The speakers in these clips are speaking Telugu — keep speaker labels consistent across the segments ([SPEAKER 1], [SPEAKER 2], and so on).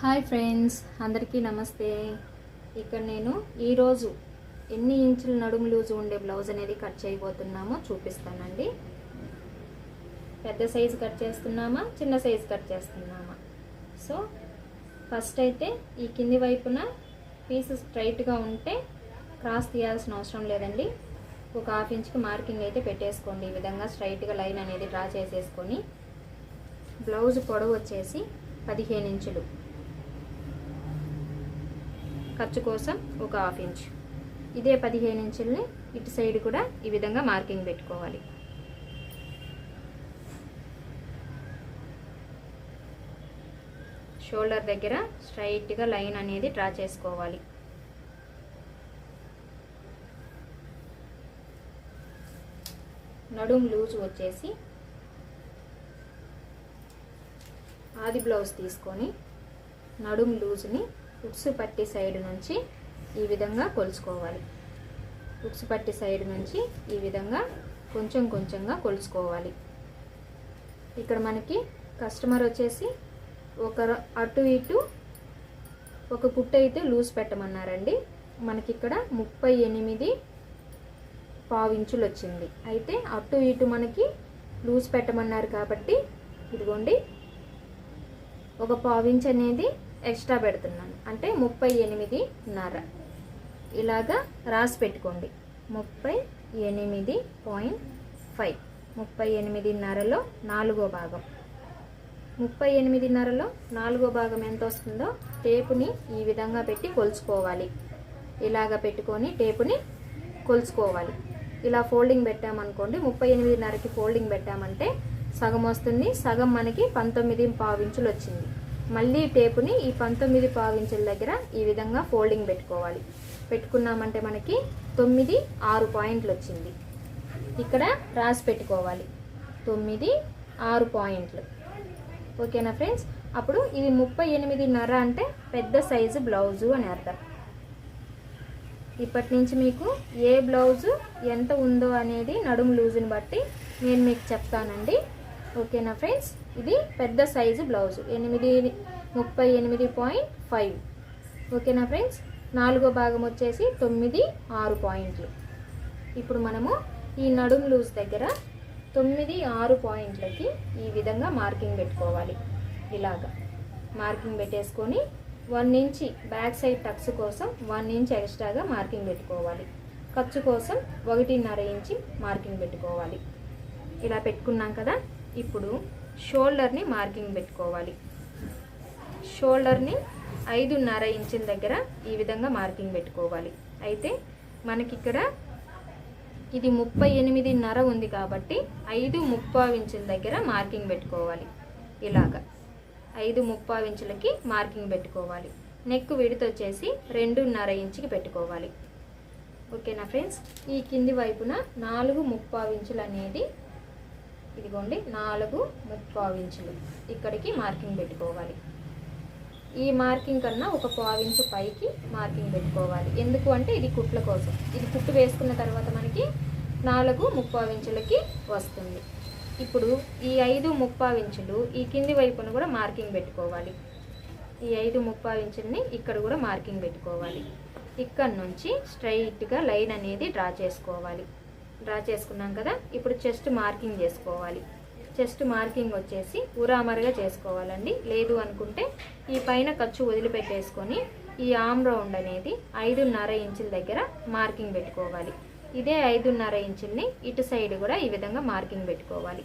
[SPEAKER 1] హాయ్ ఫ్రెండ్స్ అందరికీ నమస్తే. ఇక్కడ నేను ఈరోజు ఎన్ని ఇంచుల నడుము లూజు ఉండే బ్లౌజ్ అనేది కట్ చేయబోతున్నామో చూపిస్తానండి. పెద్ద సైజు కట్ చేస్తున్నామా చిన్న సైజు కట్ చేస్తున్నామా? సో ఫస్ట్ అయితే ఈ కింది వైపున పీస్ స్ట్రైట్గా ఉంటే క్రాస్ తీయాల్సిన అవసరం లేదండి. ఒక హాఫ్ ఇంచ్కి మార్కింగ్ అయితే పెట్టేసుకోండి. ఈ విధంగా స్ట్రైట్గా లైన్ అనేది డ్రా చేసేసుకొని బ్లౌజ్ పొడవు వచ్చేసి పదిహేను ఇంచులు. ఖర్చు కోసం ఒక హాఫ్ ఇంచ్. ఇదే పదిహేను ఇంచుల్ని ఇటు సైడ్ కూడా ఈ విధంగా మార్కింగ్ పెట్టుకోవాలి. షోల్డర్ దగ్గర స్ట్రైట్గా లైన్ అనేది డ్రా చేసుకోవాలి. నడుం లూజ్ వచ్చేసి ఆది బ్లౌజ్ తీసుకొని నడుం లూజ్ని ఉక్సు పట్టి సైడ్ నుంచి ఈ విధంగా కొలుచుకోవాలి. ఉక్సు పట్టి సైడ్ నుంచి ఈ విధంగా కొంచెం కొంచెంగా కొలుచుకోవాలి. ఇక్కడ మనకి కస్టమర్ వచ్చేసి ఒక అటు ఇటు ఒక పుట్ట అయితే లూజ్ పెట్టమన్నారండి. మనకి ఇక్కడ ముప్పై ఎనిమిది పావించులు వచ్చింది. అయితే అటు ఇటు మనకి లూజ్ పెట్టమన్నారు కాబట్టి ఇదిగోండి ఒక పావించ్ అనేది ఎక్స్ట్రా పెడుతున్నాను. అంటే ముప్పై ఎనిమిదిన్నర ఇలాగా రాసి పెట్టుకోండి. ముప్పై ఎనిమిది పాయింట్ ఫైవ్. ముప్పై ఎనిమిదిన్నరలో నాలుగో భాగం. ముప్పై ఎనిమిదిన్నరలో నాలుగో భాగం ఎంత వస్తుందో టేపుని ఈ విధంగా పెట్టి కొలుచుకోవాలి. ఇలాగ పెట్టుకొని టేపుని కొలుచుకోవాలి. ఇలా ఫోల్డింగ్ పెట్టామనుకోండి ముప్పై ఎనిమిదిన్నరకి ఫోల్డింగ్ పెట్టామంటే సగం వస్తుంది. సగం మనకి పంతొమ్మిది పావించులు వచ్చింది. మళ్ళీ టేపుని ఈ పంతొమ్మిది పావించుల దగ్గర ఈ విధంగా ఫోల్డింగ్ పెట్టుకోవాలి. పెట్టుకున్నామంటే మనకి తొమ్మిది ఆరు పాయింట్లు వచ్చింది. ఇక్కడ రాసి పెట్టుకోవాలి. తొమ్మిది ఆరు పాయింట్లు. ఓకేనా ఫ్రెండ్స్? అప్పుడు ఇది ముప్పై ఎనిమిదిన్నర అంటే పెద్ద సైజు బ్లౌజు అని అర్థం. ఇప్పటి నుంచి మీకు ఏ బ్లౌజు ఎంత ఉందో అనేది నడుము లూజుని బట్టి నేను మీకు చెప్తానండి. ఓకేనా ఫ్రెండ్స్? ఇది పెద్ద సైజు బ్లౌజు. ఎనిమిది ముప్పై ఎనిమిది పాయింట్ ఫైవ్. ఓకేనా ఫ్రెండ్స్? నాలుగో భాగం వచ్చేసి తొమ్మిది ఆరు పాయింట్లు. ఇప్పుడు మనము ఈ నడుం లూజ్ దగ్గర తొమ్మిది ఆరు పాయింట్లకి ఈ విధంగా మార్కింగ్ పెట్టుకోవాలి. ఇలాగా. మార్కింగ్ పెట్టేసుకొని one inch back side tucks కోసం వన్ ఇంచ్ ఎక్స్ట్రాగా మార్కింగ్ పెట్టుకోవాలి. ఖర్చు కోసం ఒకటిన్నర ఇంచి మార్కింగ్ పెట్టుకోవాలి. ఇలా పెట్టుకున్నాం కదా? ఇప్పుడు షోల్డర్ని మార్కింగ్ పెట్టుకోవాలి. షోల్డర్ని ఐదున్నర ఇంచుల దగ్గర ఈ విధంగా మార్కింగ్ పెట్టుకోవాలి. అయితే మనకి ఇక్కడ ఇది ముప్పై ఎనిమిదిన్నర ఉంది కాబట్టి ఐదు ముప్పావు ఇంచుల దగ్గర మార్కింగ్ పెట్టుకోవాలి. ఇలాగా ఐదు ముప్పావు ఇంచులకి మార్కింగ్ పెట్టుకోవాలి. నెక్ విడత వచ్చేసి రెండున్నర ఇంచుకి పెట్టుకోవాలి. ఓకేనా ఫ్రెండ్స్? ఈ కింది వైపున నాలుగు ముప్పావు ఇంచులు అనేది ఇదిగోండి నాలుగు పావించులు ఇంచులు ఇక్కడికి మార్కింగ్ పెట్టుకోవాలి. ఈ మార్కింగ్ కన్నా ఒక పావించు పైకి మార్కింగ్ పెట్టుకోవాలి. ఎందుకు అంటే ఇది కుట్ల కోసం. ఇది కుట్టు వేసుకున్న తర్వాత మనకి నాలుగు ముప్పావించులకి వస్తుంది. ఇప్పుడు ఈ ఐదు ముప్పావించులు ఈ కింది వైపున కూడా మార్కింగ్ పెట్టుకోవాలి. ఈ ఐదు ముప్పావించుల్ని ఇక్కడ కూడా మార్కింగ్ పెట్టుకోవాలి. ఇక్కడ నుంచి స్ట్రైట్గా లైన్ అనేది డ్రా చేసుకోవాలి. డ్రా చేసుకున్నాం కదా ఇప్పుడు చెస్ట్ మార్కింగ్ చేసుకోవాలి. చెస్ట్ మార్కింగ్ వచ్చేసి ఉరామరగా చేసుకోవాలండి. లేదు అనుకుంటే ఈ పైన ఖర్చు వదిలిపెట్టేసుకొని ఈ ఆమ్ రౌండ్ అనేది ఐదున్నర ఇంచుల దగ్గర మార్కింగ్ పెట్టుకోవాలి. ఇదే ఐదున్నర ఇంచుల్ని ఇటు సైడ్ కూడా ఈ విధంగా మార్కింగ్ పెట్టుకోవాలి.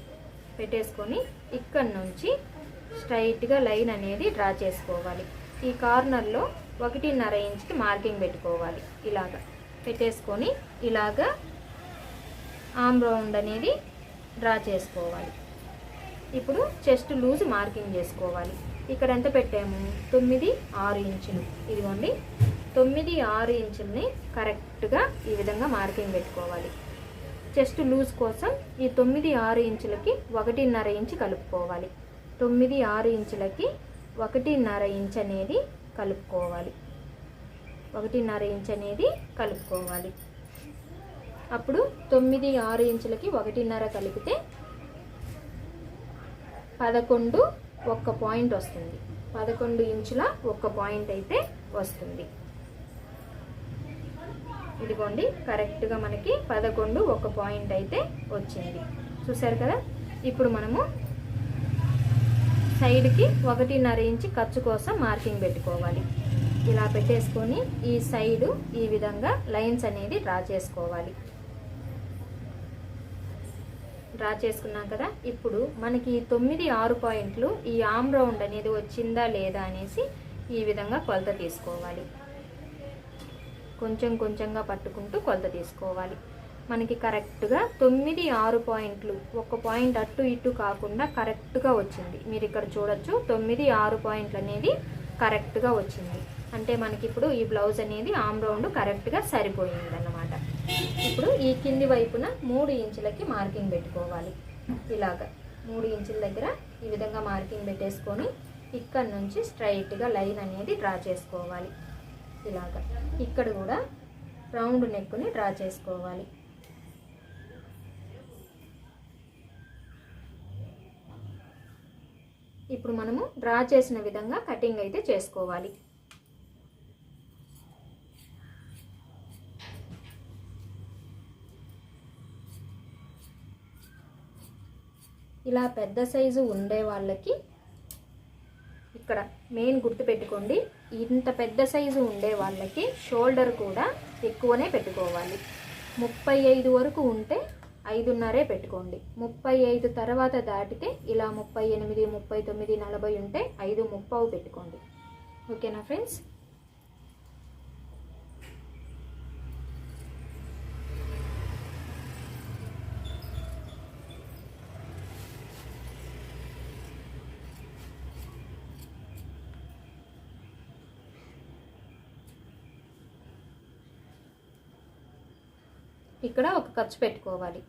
[SPEAKER 1] పెట్టేసుకొని ఇక్కడ నుంచి స్ట్రైట్గా లైన్ అనేది డ్రా చేసుకోవాలి. ఈ కార్నర్లో ఒకటిన్నర ఇంచుకి మార్కింగ్ పెట్టుకోవాలి. ఇలాగా. పెట్టేసుకొని ఇలాగా ఆమ్ రౌండ్ అనేది డ్రా చేసుకోవాలి. ఇప్పుడు చెస్ట్ లూజ్ మార్కింగ్ చేసుకోవాలి. ఇక్కడ ఎంత పెట్టాము? తొమ్మిది ఆరు ఇంచులు. ఇదిగోండి. తొమ్మిది ఆరు ఇంచుల్ని కరెక్ట్గా ఈ విధంగా మార్కింగ్ పెట్టుకోవాలి. చెస్ట్ లూజ్ కోసం ఈ తొమ్మిది ఆరు ఇంచులకి ఒకటిన్నర ఇంచు కలుపుకోవాలి. తొమ్మిది ఆరు ఇంచులకి ఒకటిన్నర ఇంచ్ అనేది కలుపుకోవాలి. ఒకటిన్నర ఇంచ్ అనేది కలుపుకోవాలి. అప్పుడు తొమ్మిది ఆరు ఇంచులకి ఒకటిన్నర కలిపితే పదకొండు ఒక్క పాయింట్ వస్తుంది. పదకొండు ఇంచుల ఒక్క పాయింట్ అయితే వస్తుంది. ఇదిగోండి కరెక్ట్గా మనకి పదకొండు ఒక పాయింట్ అయితే వచ్చింది. చూసారు కదా? ఇప్పుడు మనము సైడ్కి ఒకటిన్నర ఇంచి ఖర్చు కోసం మార్కింగ్ పెట్టుకోవాలి. ఇలా పెట్టేసుకొని ఈ సైడు ఈ విధంగా లైన్స్ అనేది డ్రా చేసుకోవాలి. డ్రా చేసుకున్నాం కదా ఇప్పుడు మనకి తొమ్మిది ఆరు పాయింట్లు ఈ ఆమ్ రౌండ్ అనేది వచ్చిందా లేదా అనేసి ఈ విధంగా కొలత తీసుకోవాలి. కొంచెం కొంచెంగా పట్టుకుంటూ కొలత తీసుకోవాలి. మనకి కరెక్ట్గా తొమ్మిది ఆరు పాయింట్లు ఒక పాయింట్ అటు ఇటు కాకుండా కరెక్ట్గా వచ్చింది. మీరు ఇక్కడ చూడొచ్చు తొమ్మిది ఆరు పాయింట్లు అనేది కరెక్ట్గా వచ్చింది. అంటే మనకి ఇప్పుడు ఈ బ్లౌజ్ అనేది ఆమ్ రౌండ్ కరెక్ట్గా సరిపోయింది ఇప్పుడు ఈ కింది వైపున మూడు ఇంచులకి మార్కింగ్ పెట్టుకోవాలి. ఇలాగ మూడు ఇంచుల దగ్గర ఈ విధంగా మార్కింగ్ పెట్టేసుకొని ఇక్కడ నుంచి స్ట్రైట్గా లైన్ అనేది డ్రా చేసుకోవాలి. ఇలాగ ఇక్కడ కూడా రౌండ్ నెక్కుని డ్రా చేసుకోవాలి. ఇప్పుడు మనము డ్రా చేసిన విధంగా కటింగ్ అయితే చేసుకోవాలి. ఇలా పెద్ద సైజు ఉండే వాళ్ళకి ఇక్కడ మెయిన్ గుర్తు పెట్టుకోండి ఇంత పెద్ద సైజు ఉండే వాళ్ళకి షోల్డర్ కూడా ఎక్కువనే పెట్టుకోవాలి. ముప్పై ఐదు వరకు ఉంటే ఐదున్నరే పెట్టుకోండి. ముప్పై ఐదు తర్వాత దాటితే ఇలా ముప్పై ఎనిమిది ముప్పై తొమ్మిది నలభై ఉంటే ఐదు ముప్పావు పెట్టుకోండి. ఓకేనా ఫ్రెండ్స్? ఇక్కడ ఒక ఖర్చు పెట్టుకోవాలి.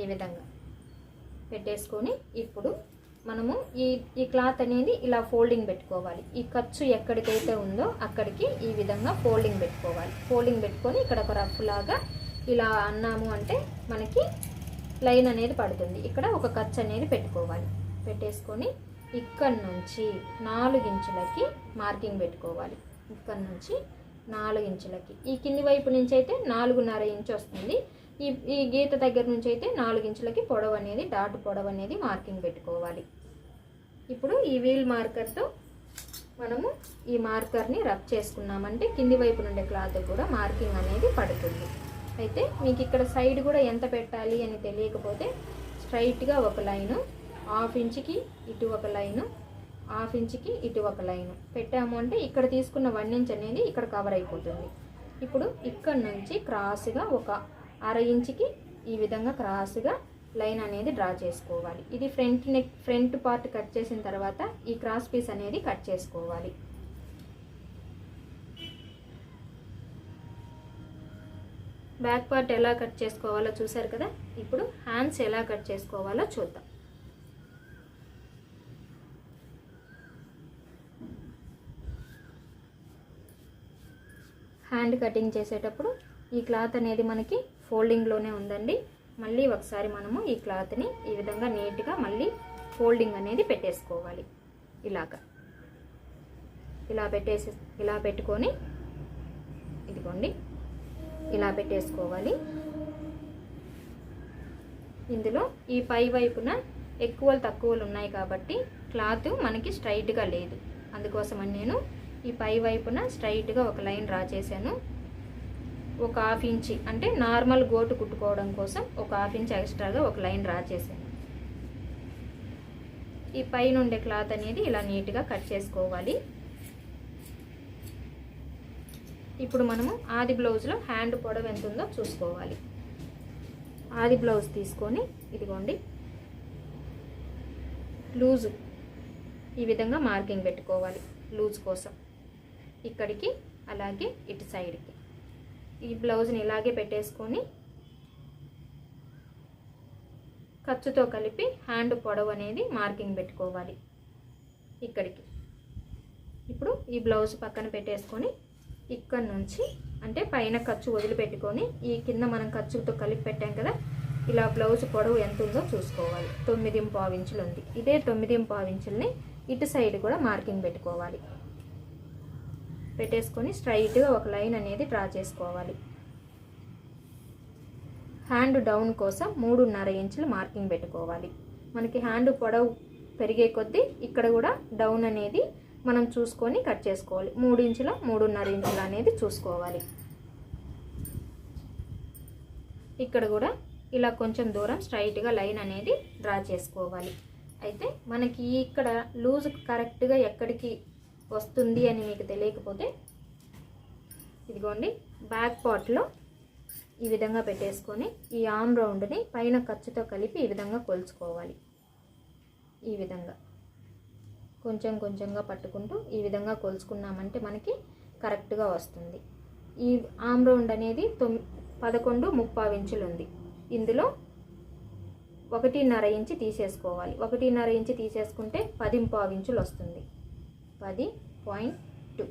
[SPEAKER 1] ఈ విధంగా పెట్టేసుకొని ఇప్పుడు మనము ఈ ఈ క్లాత్ అనేది ఇలా ఫోల్డింగ్ పెట్టుకోవాలి. ఈ ఖర్చు ఎక్కడికైతే ఉందో అక్కడికి ఈ విధంగా ఫోల్డింగ్ పెట్టుకోవాలి. ఫోల్డింగ్ పెట్టుకొని ఇక్కడ ఒక రఫ్ లాగా ఇలా అన్నాము అంటే మనకి లైన్ అనేది పడుతుంది. ఇక్కడ ఒక ఖర్చు అనేది పెట్టుకోవాలి. పెట్టేసుకొని ఇక్కడ నుంచి నాలుగించులకి మార్కింగ్ పెట్టుకోవాలి. ఇక్కడ నుంచి నాలుగించులకి ఈ కింది వైపు నుంచి అయితే నాలుగున్నర ఇంచు వస్తుంది. ఈ ఈ గీత దగ్గర నుంచి అయితే నాలుగించులకి పొడవు అనేది డాట్ పొడవు అనేది మార్కింగ్ పెట్టుకోవాలి. ఇప్పుడు ఈ వీల్ మార్కర్తో మనము ఈ మార్కర్ని రబ్ చేసుకున్నామంటే కింది వైపు నుండే క్లాత్ కూడా మార్కింగ్ అనేది పడుతుంది. అయితే మీకు ఇక్కడ సైడ్ కూడా ఎంత పెట్టాలి అని తెలియకపోతే స్ట్రైట్గా ఒక లైను హాఫ్ ఇంచ్కి ఇటు ఒక లైను హాఫ్ ఇంచ్కి ఇటు ఒక లైను. పెట్టాము అంటే ఇక్కడ తీసుకున్న వన్ ఇంచ్ అనేది ఇక్కడ కవర్ అయిపోతుంది. ఇప్పుడు ఇక్కడ నుంచి క్రాస్గా ఒక అర ఇంచుకి ఈ విధంగా క్రాస్గా లైన్ అనేది డ్రా చేసుకోవాలి. ఇది front neck front part cut చేసిన తర్వాత ఈ క్రాస్ పీస్ అనేది కట్ చేసుకోవాలి. బ్యాక్ పార్ట్ ఎలా కట్ చేసుకోవాలో చూసారు కదా? ఇప్పుడు హ్యాండ్స్ ఎలా కట్ చేసుకోవాలో చూద్దాం. హ్యాండ్ కటింగ్ చేసేటప్పుడు ఈ క్లాత్ అనేది మనకి ఫోల్డింగ్లోనే ఉందండి. మళ్ళీ ఒకసారి మనము ఈ క్లాత్ని ఈ విధంగా నీట్గా మళ్ళీ ఫోల్డింగ్ అనేది పెట్టేసుకోవాలి. ఇలాగా. ఇలా పెట్టేసి ఇలా పెట్టుకొని ఇదిగోండి. ఇలా పెట్టేసుకోవాలి. ఇందులో ఈ పై వైపున ఎక్కువలు తక్కువలు ఉన్నాయి కాబట్టి క్లాత్ మనకి స్ట్రైట్గా లేదు. అందుకోసమని నేను ఈ పై వైపున స్ట్రైట్గా ఒక లైన్ డ్రా చేశాను. ఒక హాఫ్ ఇంచి అంటే నార్మల్ గోటు కుట్టుకోవడం కోసం ఒక హాఫ్ ఇంచ్ ఎక్స్ట్రాగా ఒక లైన్ డ్రా చేశాను. ఈ పైన ఉండే క్లాత్ అనేది ఇలా నీట్గా కట్ చేసుకోవాలి. ఇప్పుడు మనము ఆది బ్లౌజ్లో హ్యాండ్ పొడవు ఎంత ఉందో చూసుకోవాలి. ఆది బ్లౌజ్ తీసుకొని ఇదిగోండి. లూజు. ఈ విధంగా మార్కింగ్ పెట్టుకోవాలి లూజ్ కోసం. ఇక్కడికి అలాగే ఇటు సైడ్కి. ఈ బ్లౌజ్ని ఇలాగే పెట్టేసుకొని ఖర్చుతో కలిపి హ్యాండ్ పొడవు అనేది మార్కింగ్ పెట్టుకోవాలి ఇక్కడికి. ఇప్పుడు ఈ బ్లౌజ్ పక్కన పెట్టేసుకొని ఇక్కడ నుంచి అంటే పైన ఖర్చు వదిలిపెట్టుకొని ఈ కింద మనం ఖర్చుతో కలిపి పెట్టాం కదా ఇలా బ్లౌజ్ పొడవు ఎంత ఉందో చూసుకోవాలి. తొమ్మిది ఇంపావించులు ఉంది. ఇదే తొమ్మిది ఇంచుల్ని ఇటు సైడ్ కూడా మార్కింగ్ పెట్టుకోవాలి. పెట్టేసుకొని స్ట్రైట్గా ఒక లైన్ అనేది డ్రా చేసుకోవాలి. హ్యాండ్ డౌన్ కోసం మూడున్నర ఇంచులు మార్కింగ్ పెట్టుకోవాలి. మనకి హ్యాండ్ పొడవు పెరిగే కొద్దీ ఇక్కడ కూడా డౌన్ అనేది మనం చూసుకొని కట్ చేసుకోవాలి. మూడు ఇంచుల మూడున్నర ఇంచుల అనేది చూసుకోవాలి. ఇక్కడ కూడా ఇలా కొంచెం దూరం స్ట్రైట్గా లైన్ అనేది డ్రా చేసుకోవాలి. అయితే మనకి ఇక్కడ లూజ్ కరెక్ట్గా ఎక్కడికి వస్తుంది అని మీకు తెలియకపోతే ఇదిగోండి బ్యాక్ పార్ట్లో ఈ విధంగా పెట్టేసుకొని ఈ ఆమ్ రౌండ్ని పైన ఖర్చుతో కలిపి ఈ విధంగా కొలుచుకోవాలి. ఈ విధంగా. కొంచెం కొంచెంగా పట్టుకుంటూ ఈ విధంగా కొలుచుకున్నామంటే మనకి కరెక్ట్గా వస్తుంది. ఈ ఆమ్ రౌండ్ అనేది తొమ్మి పదకొండు ముప్పావు ఇంచులు ఉంది. ఇందులో ఒకటిన్నర ఇంచి తీసేసుకోవాలి. ఒకటిన్నర ఇంచి తీసేసుకుంటే పది పావు ఇంచులు వస్తుంది. పది పాయింట్ టూ.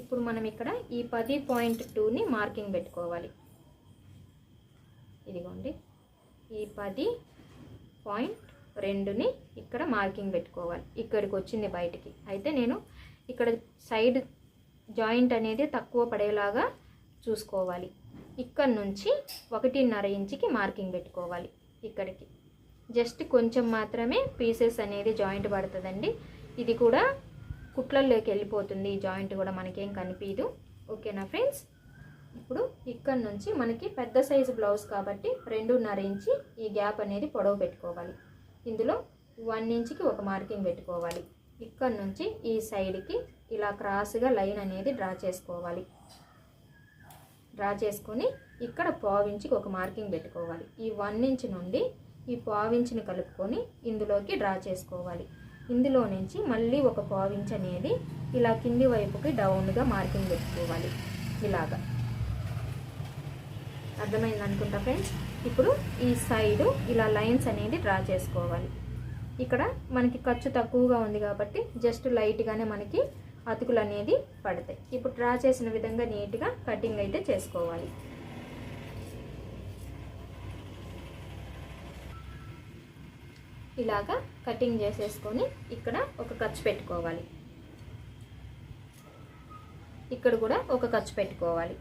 [SPEAKER 1] ఇప్పుడు మనం ఇక్కడ ఈ పది పాయింట్ టూని మార్కింగ్ పెట్టుకోవాలి. ఇదిగోండి. ఈ పది పాయింట్ రెండుని ఇక్కడ మార్కింగ్ పెట్టుకోవాలి. ఇక్కడికి వచ్చింది బయటికి. అయితే నేను ఇక్కడ సైడ్ జాయింట్ అనేది తక్కువ పడేలాగా చూసుకోవాలి. ఇక్కడ నుంచి ఒకటిన్నర ఇంచుకి మార్కింగ్ పెట్టుకోవాలి. ఇక్కడికి. జస్ట్ కొంచెం మాత్రమే పీసెస్ అనేది జాయింట్ పడుతుందండి. ఇది కూడా కుట్లల్లోకి వెళ్ళిపోతుంది. ఈ జాయింట్ కూడా మనకేం కనిపించదు ఓకేనా ఫ్రెండ్స్? ఇప్పుడు ఇక్కడ నుంచి మనకి పెద్ద సైజు బ్లౌజ్ కాబట్టి రెండున్నర ఇంచి ఈ గ్యాప్ అనేది పొడవు పెట్టుకోవాలి. ఇందులో వన్ ఇంచ్కి ఒక మార్కింగ్ పెట్టుకోవాలి. ఇక్కడ నుంచి ఈ సైడ్కి ఇలా క్రాస్గా లైన్ అనేది డ్రా చేసుకోవాలి. డ్రా చేసుకొని ఇక్కడ పావించికి ఒక మార్కింగ్ పెట్టుకోవాలి. ఈ వన్ ఇంచ్ నుండి ఈ పావించిని కలుపుకొని ఇందులోకి డ్రా చేసుకోవాలి. ఇందులో నుంచి మళ్ళీ ఒక పావించ్ అనేది ఇలా కింది వైపుకి డౌన్గా మార్కింగ్ పెట్టుకోవాలి. ఇలాగా. అర్థమైంది అనుకుంటా ఫ్రెండ్స్? ఇప్పుడు ఈ సైడు ఇలా లైన్స్ అనేది డ్రా చేసుకోవాలి. ఇక్కడ మనకి ఖర్చు తక్కువగా ఉంది కాబట్టి జస్ట్ లైట్గానే మనకి అతుకులు అనేది పడతాయి. ఇప్పుడు డ్రా చేసిన విధంగా నీట్గా కటింగ్ అయితే చేసుకోవాలి. ఇలాగా కటింగ్ చేసేసుకొని ఇక్కడ ఒక ఖర్చు పెట్టుకోవాలి. ఇక్కడ కూడా ఒక ఖర్చు పెట్టుకోవాలి.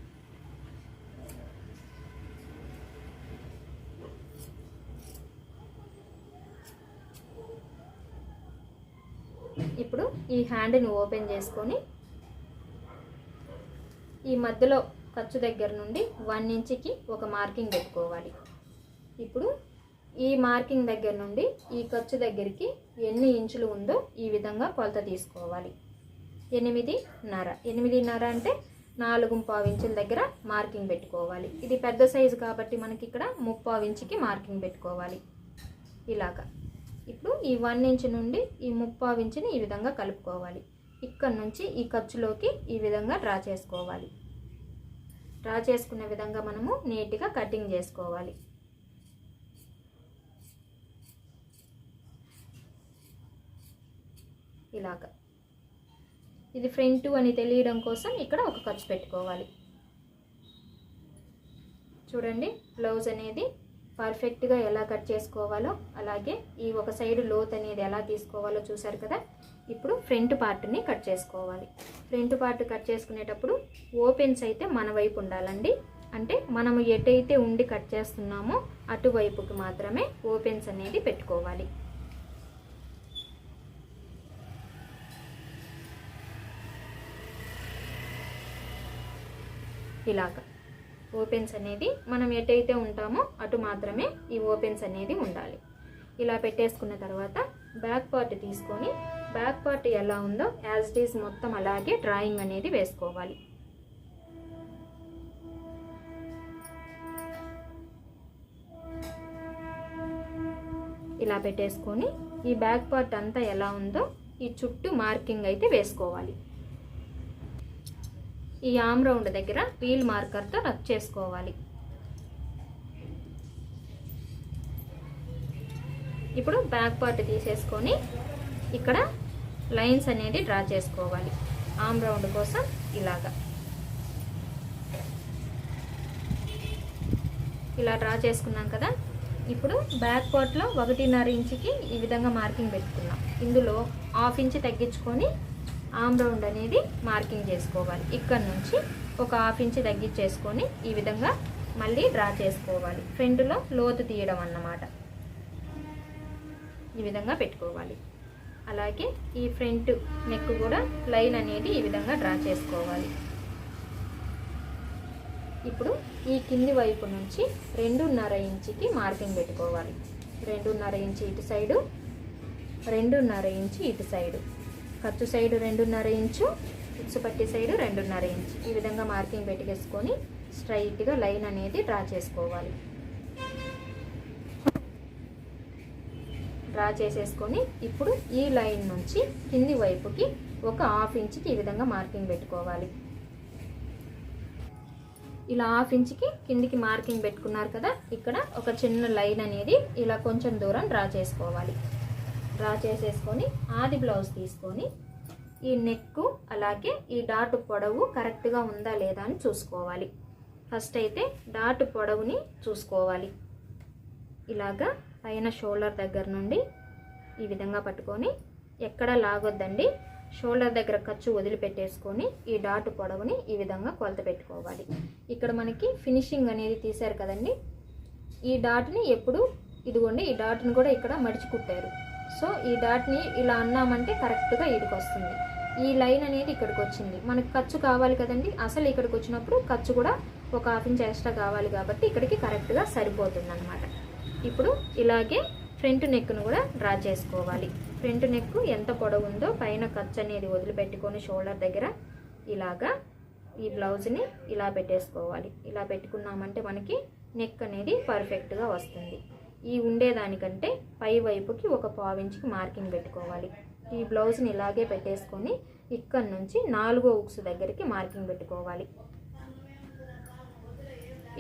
[SPEAKER 1] ఇప్పుడు ఈ హ్యాండ్ని ఓపెన్ చేసుకొని ఈ మధ్యలో ఖర్చు దగ్గర నుండి వన్ ఇంచ్కి ఒక మార్కింగ్ పెట్టుకోవాలి. ఇప్పుడు ఈ మార్కింగ్ దగ్గర నుండి ఈ ఖర్చు దగ్గరికి ఎన్ని ఇంచులు ఉందో ఈ విధంగా కొలత తీసుకోవాలి. ఎనిమిదిన్నర ఎనిమిదిన్నర అంటే నాలుగు పావు ఇంచుల దగ్గర మార్కింగ్ పెట్టుకోవాలి. ఇది పెద్ద సైజు కాబట్టి మనకి ఇక్కడ ముప్పావు ఇంచుకి మార్కింగ్ పెట్టుకోవాలి. ఇలాగా. ఇప్పుడు ఈ వన్ ఇంచ్ నుండి ఈ ముప్పావు ఇంచుని ఈ విధంగా కలుపుకోవాలి. ఇక్కడ నుంచి ఈ ఖర్చులోకి ఈ విధంగా డ్రా చేసుకోవాలి. డ్రా చేసుకునే విధంగా మనము నీట్గా కటింగ్ చేసుకోవాలి. ఇలాగా. ఇది ఫ్రంట్ అని తెలియడం కోసం ఇక్కడ ఒక ఖర్చు పెట్టుకోవాలి. చూడండి బ్లౌజ్ అనేది పర్ఫెక్ట్గా ఎలా కట్ చేసుకోవాలో అలాగే ఈ ఒక సైడ్ లోత్ అనేది ఎలా తీసుకోవాలో చూసారు కదా? ఇప్పుడు ఫ్రంట్ పార్ట్ని కట్ చేసుకోవాలి. ఫ్రంట్ పార్ట్ కట్ చేసుకునేటప్పుడు ఓపెన్స్ అయితే మన వైపు ఉండాలండి. అంటే మనం ఎటైతే ఉండి కట్ చేస్తున్నామో అటువైపుకి మాత్రమే ఓపెన్స్ అనేది పెట్టుకోవాలి. ఇలాగా. ఓపెన్స్ అనేది మనం ఎటైతే ఉంటామో అటు మాత్రమే ఈ ఓపెన్స్ అనేది ఉండాలి. ఇలా పెట్టేసుకున్న తర్వాత బ్యాక్ పార్ట్ తీసుకొని బ్యాక్ పార్ట్ ఎలా ఉందో యాజ్ ఇట్ ఈస్ మొత్తం అలాగే డ్రాయింగ్ అనేది వేసుకోవాలి. ఇలా పెట్టేసుకొని ఈ బ్యాక్ పార్ట్ అంతా ఎలా ఉందో ఈ చుట్టూ మార్కింగ్ అయితే వేసుకోవాలి. ఈ ఆమ్ రౌండ్ దగ్గర వీల్ మార్కర్తో రబ్ చేసుకోవాలి. ఇప్పుడు బ్యాక్ పార్ట్ తీసేసుకొని ఇక్కడ లైన్స్ అనేది డ్రా చేసుకోవాలి. ఆమ్ రౌండ్ కోసం ఇలాగా. ఇలా డ్రా చేసుకున్నాం కదా. ఇప్పుడు బ్యాక్ పార్ట్లో ఒకటిన్నర ఇంచుకి ఈ విధంగా మార్కింగ్ పెట్టుకున్నాం. ఇందులో హాఫ్ ఇంచ్ తగ్గించుకొని ఆమ్ రౌండ్ అనేది మార్కింగ్ చేసుకోవాలి. ఇక్కడ నుంచి ఒక హాఫ్ ఇంచ్ తగ్గించేసుకొని ఈ విధంగా మళ్ళీ డ్రా చేసుకోవాలి. ఫ్రంట్లో లోతు తీయడం అన్నమాట. ఈ విధంగా పెట్టుకోవాలి. అలాగే ఈ ఫ్రంట్ నెక్ కూడా లైన్ అనేది ఈ విధంగా డ్రా చేసుకోవాలి. ఇప్పుడు ఈ కింది వైపు నుంచి రెండున్నర ఇంచుకి మార్కింగ్ పెట్టుకోవాలి. రెండున్నర ఇంచు ఇటు సైడు రెండున్నర ఇంచు ఇటు సైడు. ఖర్చు సైడు రెండున్నర ఇంచు ఉక్సు పట్టి సైడు రెండున్నర ఇంచు. ఈ విధంగా మార్కింగ్ పెట్టేసుకొని స్ట్రైట్గా లైన్ అనేది డ్రా చేసుకోవాలి. డ్రా చేసేసుకొని ఇప్పుడు ఈ లైన్ నుంచి కింది వైపుకి ఒక హాఫ్ ఇంచ్కి ఈ విధంగా మార్కింగ్ పెట్టుకోవాలి. ఇలా హాఫ్ ఇంచ్కి కిందికి మార్కింగ్ పెట్టుకున్నారు కదా ఇక్కడ ఒక చిన్న లైన్ అనేది ఇలా కొంచెం దూరం డ్రా చేసుకోవాలి. డ్రా చేసేసుకొని ఆది బ్లౌజ్ తీసుకొని ఈ నెక్ అలాగే ఈ డాట్ పొడవు కరెక్ట్గా ఉందా లేదా అని చూసుకోవాలి. ఫస్ట్ అయితే డాట్ పొడవుని చూసుకోవాలి. ఇలాగా పైన షోల్డర్ దగ్గర నుండి ఈ విధంగా పట్టుకొని ఎక్కడ లాగొద్దండి షోల్డర్ దగ్గర ఖర్చు వదిలిపెట్టేసుకొని ఈ డాట్ పొడవుని ఈ విధంగా కొలత పెట్టుకోవాలి. ఇక్కడ మనకి ఫినిషింగ్ అనేది తీశారు కదండి. ఈ డాట్ని ఎప్పుడు ఇదిగోండి ఈ డాట్ని కూడా ఇక్కడ మడిచి కుట్టారు. సో ఈ డాట్ని ఇలా అన్నామంటే కరెక్ట్గా ఇడికి వస్తుంది ఈ లైన్ అనేది ఇక్కడికి వచ్చింది మనకు ఖర్చు కావాలి కదండి. అసలు ఇక్కడికి వచ్చినప్పుడు ఖర్చు కూడా ఒక హాఫ్ ఇంచ్ ఎక్స్ట్రా కావాలి కాబట్టి ఇక్కడికి కరెక్ట్గా సరిపోతుంది అనమాట ఇప్పుడు ఇలాగే ఫ్రంట్ నెక్ను కూడా డ్రా చేసుకోవాలి. ఫ్రంట్ నెక్ ఎంత పొడవు ఉందో పైన ఖర్చు అనేది వదిలిపెట్టుకొని షోల్డర్ దగ్గర ఇలాగా ఈ బ్లౌజ్ని ఇలా పెట్టేసుకోవాలి. ఇలా పెట్టుకున్నామంటే మనకి నెక్ అనేది పర్ఫెక్ట్గా వస్తుంది. ఈ ఉండేదానికంటే పై వైపుకి ఒక పావించికి మార్కింగ్ పెట్టుకోవాలి. ఈ బ్లౌజ్ని ఇలాగే పెట్టేసుకొని ఇక్కడ నుంచి నాలుగో ఉక్స్ దగ్గరికి మార్కింగ్ పెట్టుకోవాలి.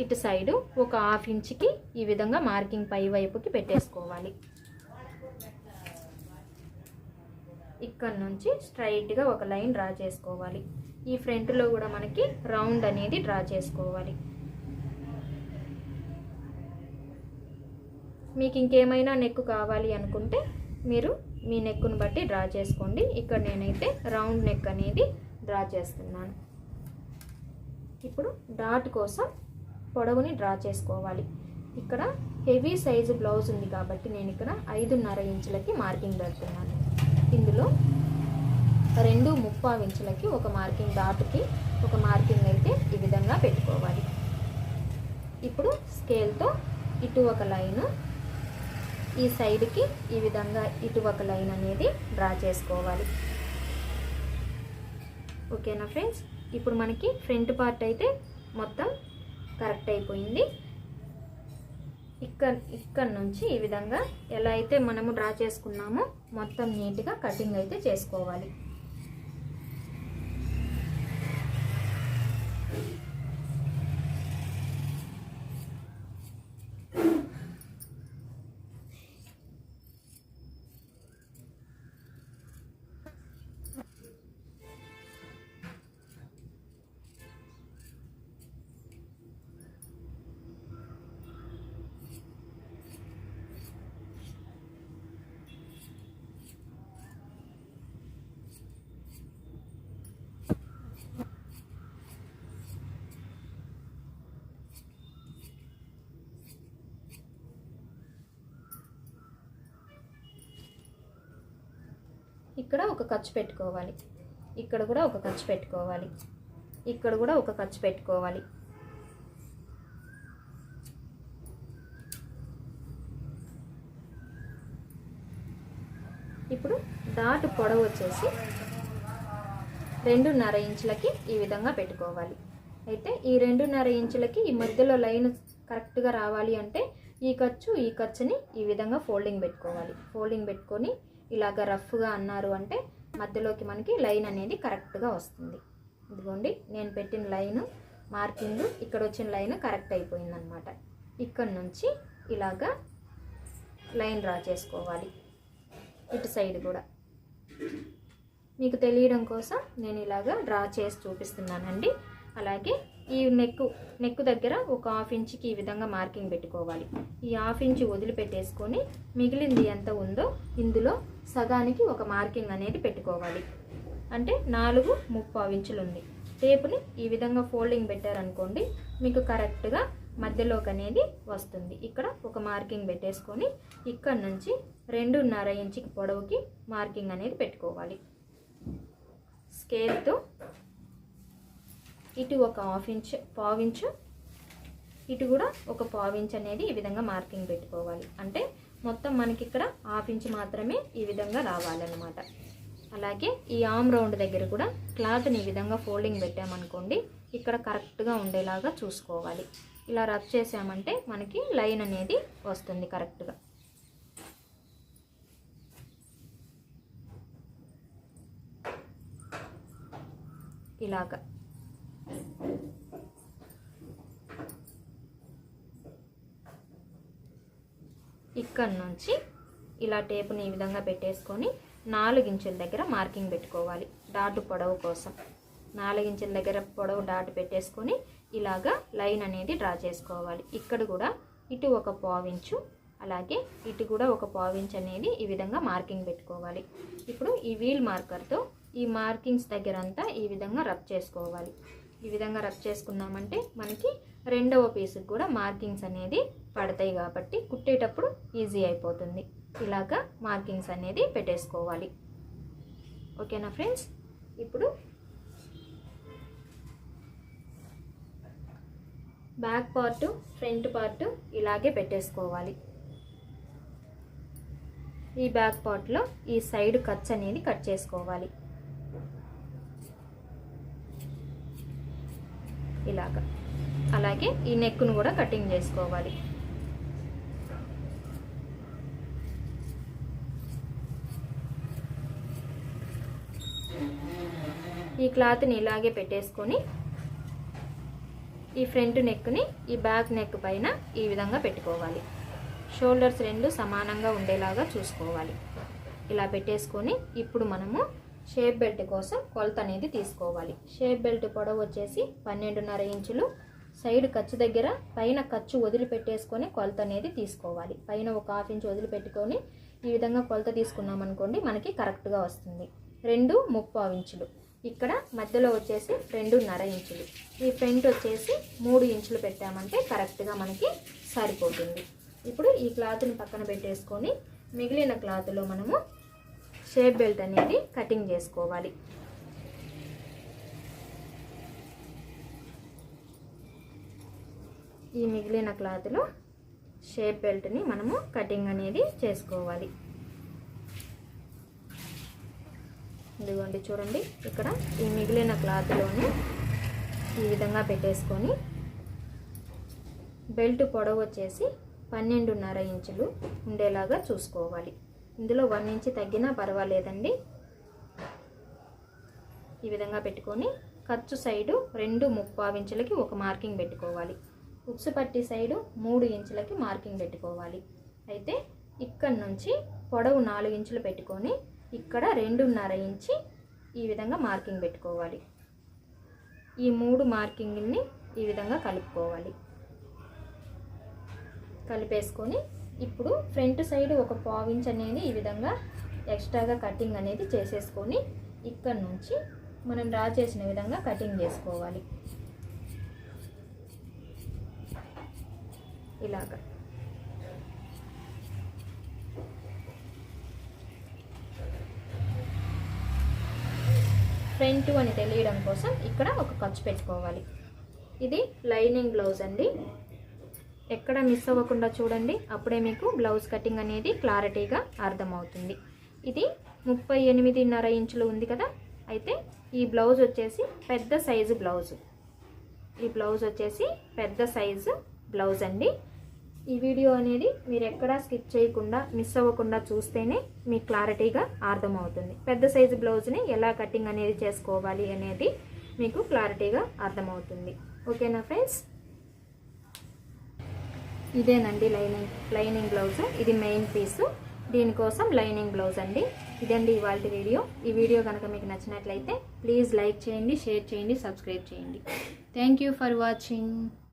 [SPEAKER 1] ఇటు సైడు ఒక హాఫ్ ఇంచ్కి ఈ విధంగా మార్కింగ్ పై వైపుకి పెట్టేసుకోవాలి. ఇక్కడ నుంచి స్ట్రైట్గా ఒక లైన్ డ్రా చేసుకోవాలి. ఈ ఫ్రంట్లో కూడా మనకి రౌండ్ అనేది డ్రా చేసుకోవాలి. మీకు ఇంకేమైనా నెక్ కావాలి అనుకుంటే మీరు మీ నెక్ను బట్టి డ్రా చేసుకోండి. ఇక్కడ నేనైతే రౌండ్ నెక్ అనేది డ్రా చేస్తున్నాను. ఇప్పుడు డాట్ కోసం పొడవుని డ్రా చేసుకోవాలి. ఇక్కడ హెవీ సైజు బ్లౌజ్ ఉంది కాబట్టి నేను ఇక్కడ ఐదున్నర ఇంచులకి మార్కింగ్ పెడుతున్నాను. ఇందులో రెండు ముప్పావు ఇంచులకి ఒక మార్కింగ్ డాట్కి ఒక మార్కింగ్ అయితే ఈ విధంగా పెట్టుకోవాలి. ఇప్పుడు స్కేల్తో ఇటు ఒక లైను ఈ సైడ్కి ఈ విధంగా ఇటు ఒక లైన్ అనేది డ్రా చేసుకోవాలి. ఓకేనా ఫ్రెండ్స్? ఇప్పుడు మనకి ఫ్రంట్ పార్ట్ అయితే మొత్తం కరెక్ట్ అయిపోయింది. ఇక్కడ ఇక్కడ నుంచి ఈ విధంగా ఎలా అయితే మనము డ్రా చేసుకున్నామో మొత్తం నీట్గా కటింగ్ అయితే చేసుకోవాలి. ఇక్కడ ఒక ఖర్చు పెట్టుకోవాలి. ఇక్కడ కూడా ఒక ఖర్చు పెట్టుకోవాలి. ఇక్కడ కూడా ఒక ఖర్చు పెట్టుకోవాలి. ఇప్పుడు డాట్ పొడవు వచ్చేసి రెండున్నర ఇంచులకి ఈ విధంగా పెట్టుకోవాలి. అయితే ఈ రెండున్నర ఇంచులకి ఈ మధ్యలో లైన్ కరెక్ట్గా రావాలి అంటే ఈ ఖర్చు ఈ ఖర్చుని ఈ విధంగా ఫోల్డింగ్ పెట్టుకోవాలి. ఫోల్డింగ్ పెట్టుకొని ఇలాగ రఫ్గా అన్నారు అంటే మధ్యలోకి మనకి లైన్ అనేది కరెక్ట్గా వస్తుంది. ఇదిగోండి నేను పెట్టిన లైన్ మార్కింగ్ ఇక్కడ వచ్చిన లైన్ కరెక్ట్ అయిపోయింది అనమాట ఇక్కడ నుంచి ఇలాగా లైన్ డ్రా చేసుకోవాలి. ఇటు సైడ్ కూడా. మీకు తెలియడం కోసం నేను ఇలాగా డ్రా చేసి చూపిస్తున్నానండి. అలాగే ఈ నెక్ నెక్ దగ్గర ఒక హాఫ్ ఇంచ్కి ఈ విధంగా మార్కింగ్ పెట్టుకోవాలి. ఈ హాఫ్ ఇంచ్ వదిలిపెట్టేసుకొని మిగిలింది ఎంత ఉందో ఇందులో సగానికి ఒక మార్కింగ్ అనేది పెట్టుకోవాలి. అంటే నాలుగు ముప్పావు ఇంచులు ఉంది టేపుని ఈ విధంగా ఫోల్డింగ్ పెట్టారనుకోండి మీకు కరెక్ట్గా మధ్యలోకి అనేది వస్తుంది. ఇక్కడ ఒక మార్కింగ్ పెట్టేసుకొని ఇక్కడ నుంచి రెండున్నర ఇంచుకి పొడవుకి మార్కింగ్ అనేది పెట్టుకోవాలి. స్కేల్తో ఇటు ఒక హాఫ్ ఇంచ్ పావు ఇంచు ఇటు కూడా ఒక పావు ఇంచ్ అనేది ఈ విధంగా మార్కింగ్ పెట్టుకోవాలి. అంటే మొత్తం మనకి ఇక్కడ హాఫ్ ఇంచ్ మాత్రమే ఈ విధంగా రావాలన్నమాట. అలాగే ఈ ఆమ్ రౌండ్ దగ్గర కూడా క్లాత్ని ఈ విధంగా ఫోల్డింగ్ పెట్టామనుకోండి ఇక్కడ కరెక్ట్గా ఉండేలాగా చూసుకోవాలి. ఇలా రబ్ చేసామంటే మనకి లైన్ అనేది వస్తుంది కరెక్ట్గా. ఇలాగా. ఇక్కడ నుంచి ఇలా టేపుని ఈ విధంగా పెట్టేసుకొని నాలుగించుల దగ్గర మార్కింగ్ పెట్టుకోవాలి డాటు పొడవు కోసం. నాలుగించుల దగ్గర పొడవు డాటు పెట్టేసుకొని ఇలాగా లైన్ అనేది డ్రా చేసుకోవాలి. ఇక్కడ కూడా ఇటు ఒక పావించు అలాగే ఇటు కూడా ఒక పావించ్ అనేది ఈ విధంగా మార్కింగ్ పెట్టుకోవాలి. ఇప్పుడు ఈ వీల్ మార్కర్తో ఈ మార్కింగ్స్ దగ్గర అంతా ఈ విధంగా రబ్ చేసుకోవాలి. ఈ విధంగా రబ్ చేసుకున్నామంటే మనకి రెండవ పీస్కి కూడా మార్కింగ్స్ అనేది పడతాయి కాబట్టి కుట్టేటప్పుడు ఈజీ అయిపోతుంది. ఇలాగా మార్కింగ్స్ అనేది పెట్టేసుకోవాలి. ఓకేనా ఫ్రెండ్స్? ఇప్పుడు బ్యాక్ పార్ట్ ఫ్రంట్ పార్ట్ ఇలాగే పెట్టేసుకోవాలి. ఈ బ్యాక్ పార్ట్లో ఈ సైడ్ ఖర్చు అనేది కట్ చేసుకోవాలి. ఇలాగా. అలాగే ఈ నెక్ను కూడా కటింగ్ చేసుకోవాలి. ఈ క్లాత్ని ఇలాగే పెట్టేసుకొని ఈ ఫ్రంట్ నెక్ని ఈ బ్యాక్ నెక్ పైన ఈ విధంగా పెట్టుకోవాలి. షోల్డర్స్ రెండు సమానంగా ఉండేలాగా చూసుకోవాలి. ఇలా పెట్టేసుకొని ఇప్పుడు మనము షేప్ బెల్ట్ కోసం కొలత అనేది తీసుకోవాలి. షేప్ బెల్ట్ పొడవు వచ్చేసి పన్నెండున్నర ఇంచులు. సైడ్ ఖర్చు దగ్గర పైన ఖర్చు వదిలిపెట్టేసుకొని కొలత అనేది తీసుకోవాలి. పైన ఒక హాఫ్ ఇంచ్ వదిలిపెట్టుకొని ఈ విధంగా కొలత తీసుకున్నాం అనుకోండి మనకి కరెక్ట్గా వస్తుంది. రెండు ముప్పావు ఇంచులు. ఇక్కడ మధ్యలో వచ్చేసి రెండున్నర ఇంచులు. ఈ ఫ్రంట్ వచ్చేసి మూడు ఇంచులు పెట్టామంటే కరెక్ట్గా మనకి సరిపోతుంది. ఇప్పుడు ఈ క్లాత్ని పక్కన పెట్టేసుకొని మిగిలిన క్లాత్లో మనము షేప్ బెల్ట్ అనేది కటింగ్ చేసుకోవాలి. ఈ మిగిలిన క్లాత్లో షేప్ బెల్ట్ని మనము కటింగ్ అనేది చేసుకోవాలి. ఇదిగోండి చూడండి. ఇక్కడ ఈ మిగిలిన క్లాత్లోనే ఈ విధంగా పెట్టేసుకొని బెల్ట్ పొడవు వచ్చేసి పన్నెండున్నర ఇంచులు ఉండేలాగా చూసుకోవాలి. ఇందులో వన్ ఇంచ్ తగ్గినా పర్వాలేదండి. ఈ విధంగా పెట్టుకొని ఖర్చు సైడు రెండు ముప్పావు ఇంచులకి ఒక మార్కింగ్ పెట్టుకోవాలి. ఉక్సు పట్టి సైడు మూడు ఇంచులకి మార్కింగ్ పెట్టుకోవాలి. అయితే ఇక్కడ నుంచి పొడవు నాలుగు ఇంచులు పెట్టుకొని ఇక్కడ రెండున్నర ఇంచి ఈ విధంగా మార్కింగ్ పెట్టుకోవాలి. ఈ మూడు మార్కింగ్ని ఈ విధంగా కలుపుకోవాలి. కలిపేసుకొని ఇప్పుడు ఫ్రంట్ సైడ్ ఒక పావు ఇంచ్ అనేది ఈ విధంగా ఎక్స్ట్రాగా కటింగ్ అనేది చేసేసుకొని ఇక్కడ నుంచి మనం డ్రా చేసిన విధంగా కటింగ్ చేసుకోవాలి. ఇలాగా. ఫ్రంట్ అని తెలియడం కోసం ఇక్కడ ఒక ఖర్చు పెట్టుకోవాలి. ఇది లైనింగ్ బ్లౌజ్ అండి. ఎక్కడ మిస్ అవ్వకుండా చూడండి. అప్పుడే మీకు బ్లౌజ్ కటింగ్ అనేది క్లారిటీగా అర్థమవుతుంది. ఇది ముప్పై ఎనిమిదిన్నర ఇంచులు ఉంది కదా? అయితే ఈ బ్లౌజ్ వచ్చేసి పెద్ద సైజు బ్లౌజు. ఈ బ్లౌజ్ వచ్చేసి పెద్ద సైజు బ్లౌజ్ అండి. ఈ వీడియో అనేది మీరు ఎక్కడా స్కిప్ చేయకుండా మిస్ అవ్వకుండా చూస్తేనే మీకు క్లారిటీగా అర్థమవుతుంది. పెద్ద సైజు బ్లౌజ్ని ఎలా కటింగ్ అనేది చేసుకోవాలి అనేది మీకు క్లారిటీగా అర్థమవుతుంది. ఓకేనా ఫ్రెండ్స్? ఇదేనండి లైనింగ్ లైనింగ్ బ్లౌజ్. ఇది మెయిన్ పీసు. దీనికోసం లైనింగ్ బ్లౌజ్ అండి. ఇదండి ఇవాళ వీడియో. ఈ వీడియో కనుక మీకు నచ్చినట్లయితే ప్లీజ్ లైక్ చేయండి షేర్ చేయండి సబ్స్క్రైబ్ చేయండి. Thank you for watching.